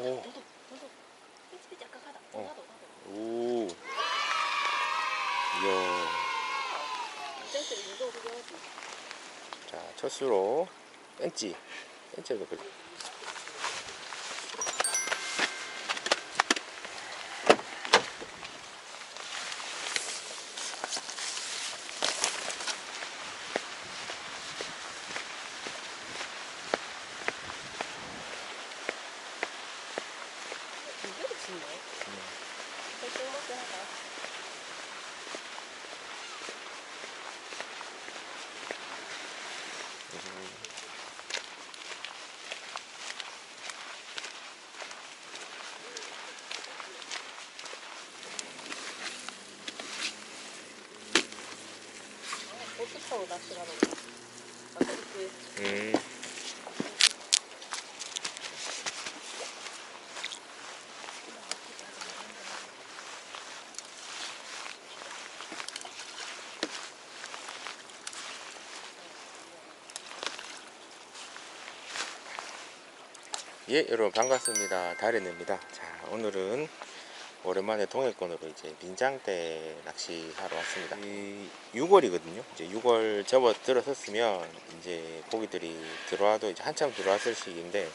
오. 너도 너도 삐치삐치 아까 가다. 어. 나도 나도. 오. 이야. 자, 첫 수로 뺀찌. 뺀찌도 그래. 예, 여러분 반갑습니다. 다리입니다. 자, 오늘은 오랜만에 동해권으로 이제 민장대 낚시하러 왔습니다. 이 6월이거든요. 이제 6월 접어 들어섰으면 이제 고기들이 들어와도 이제 한참 들어왔을 시기인데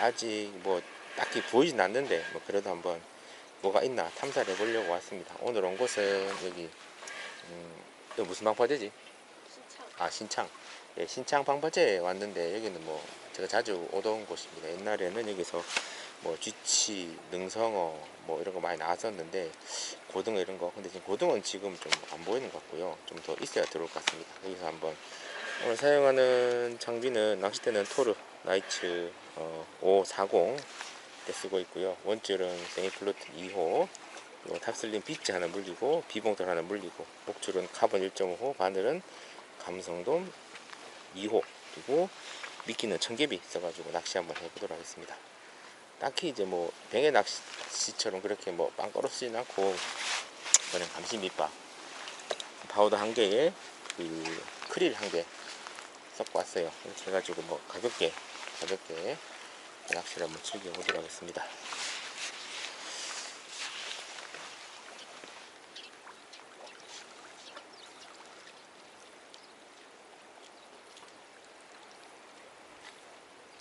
아직 뭐 딱히 보이진 않는데 뭐 그래도 한번 뭐가 있나 탐사를 해보려고 왔습니다. 오늘 온 곳은 여기 음, 이거 무슨 방파제지? 신창. 아 신창 예, 신창 방파제에 왔는데 여기는 뭐 제가 자주 오던 곳입니다 옛날에는 여기서 뭐 쥐치 능성어 뭐 이런 거 많이 나왔었는데 고등어 이런 거. 근데 지금 고등어는 지금 좀 안 보이는 것 같고요. 좀 더 있어야 들어올 것 같습니다. 여기서 한번 오늘 사용하는 장비는 낚싯대는 토르 나이츠 어, 540 때 쓰고 있고요. 원줄은 세미플루트 2호 그리고 탑슬린 비치 하나 물리고 비봉돌 하나 물리고 목줄은 카본 1.5호 바늘은 감성돔 2호 그리고 미끼는 청개비 써가지고 낚시 한번 해보도록 하겠습니다 딱히 이제 뭐 뱅에 낚시처럼 그렇게 뭐 쓰진 않고 그냥 감시 밑밥 파우더 한 개에 그 크릴 한 개 섞고 왔어요. 이렇게 해가지고 뭐 가볍게 가볍게 낚시를 한번 즐겨보도록 하겠습니다.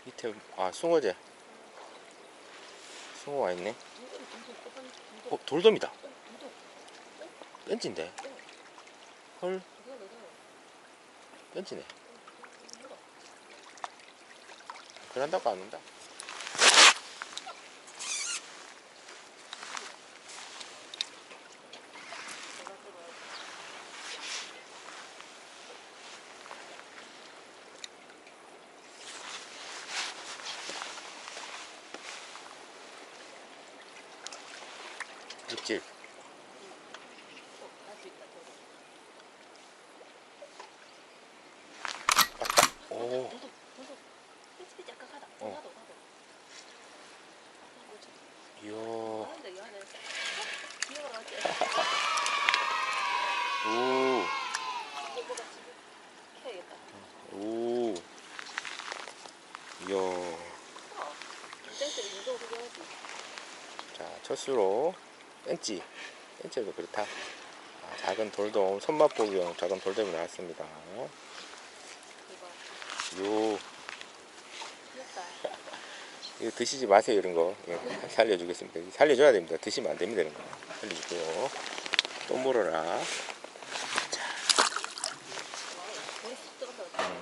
밑에 아 숭어제 숭어 와 있네. 어 돌돔이다. 뺀지인데. 헐. 뺀지네. 그런다고 안 온다 입질 맞다 오. 어. 이야. 오 이야. 하지. 자, 첫 수로 뺀찌. 뺀찌도 그렇다. 아, 작은 돌돔, 손맛 보기용 작은 돌돔이 나왔습니다. 요. 이거 드시지 마세요, 이런 거. 예, 살려주겠습니다. 살려줘야 됩니다. 드시면 안 됩니다, 이런 거. 살려주고요. 또 물어라. 머리 쑥 들어간다. 음.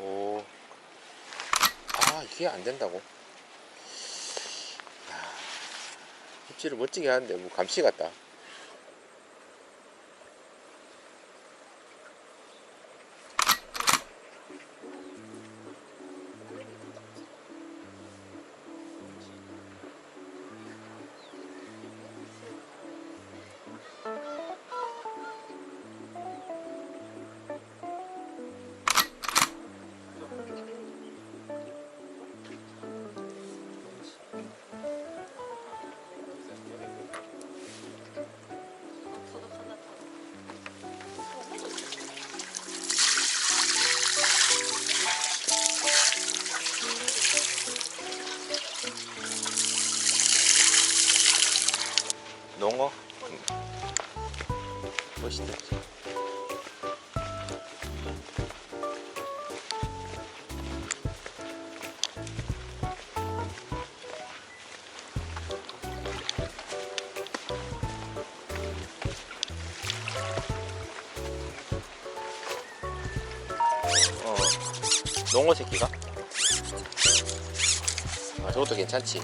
오. 아, 이게 안 된다고. 야, 입질을 멋지게 하는데, 뭐, 감시 같다. 농어 새끼가? 아 저것도 괜찮지.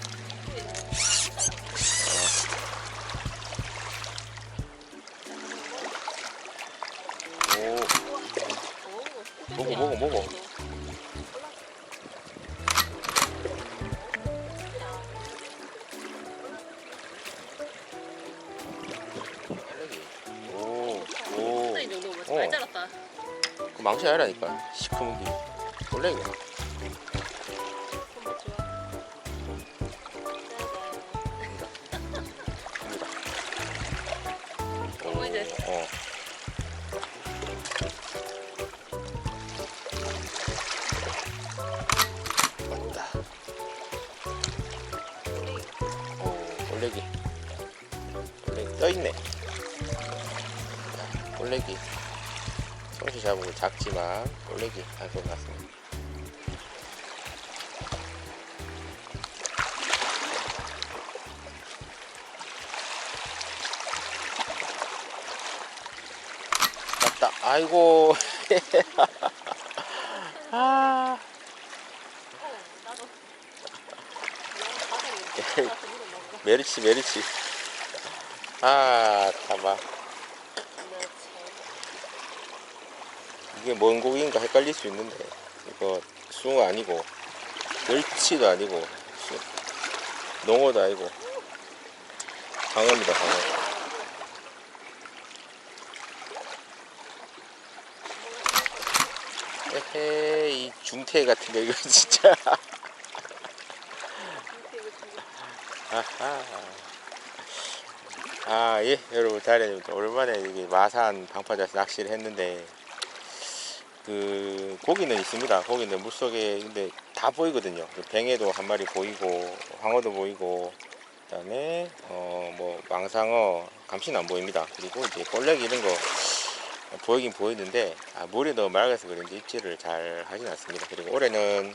오, 먹어, 먹어, 먹어. 오, 오. 어. 말 자랐다. 그 망치 아니라니까. 시커먼 게. 원래. 오, 올레기. 떠있네. 자, 올레기. 손시 잡고 작지만 올레기 한손 났습니다. 아이고. 아. 메리치 메리치. 아, 봐봐. 네, 참. 이게 뭔 고기인가 헷갈릴 수 있는데 이거 숭어 아니고 멸치도 아니고 수- 농어도 아니고 방어입니다 방어. 에헤 이 중태 같은 거 이거 진짜. 아예 여러분 다리님 오랜만에 이게 마산 방파제에서 낚시를 했는데 그 고기는 있습니다. 고기는 물속에 근데 다 보이거든요. 그 뱅에도 한 마리 보이고 황어도 보이고 그 다음에 어뭐 망상어 감시는 안 보입니다. 그리고 이제 볼레기 이런 거 보이긴 보이는데 아, 물이 너무 맑아서 그런지 입질을 잘 하진 않습니다. 그리고 올해는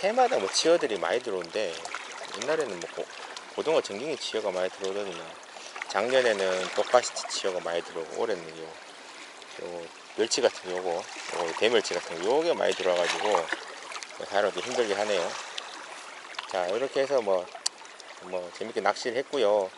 해마다 뭐 치어들이 많이 들어오는데 옛날에는 뭐 고, 고등어 전갱이 치어가 많이 들어오더니만 작년에는 똑바시티 치어가 많이 들어오고 올해는 요, 요 멸치 같은 요거 요 대멸치 같은 거 요게 많이 들어와가지고 사람들 힘들게 하네요. 자 이렇게 해서 뭐, 뭐 재밌게 낚시를 했고요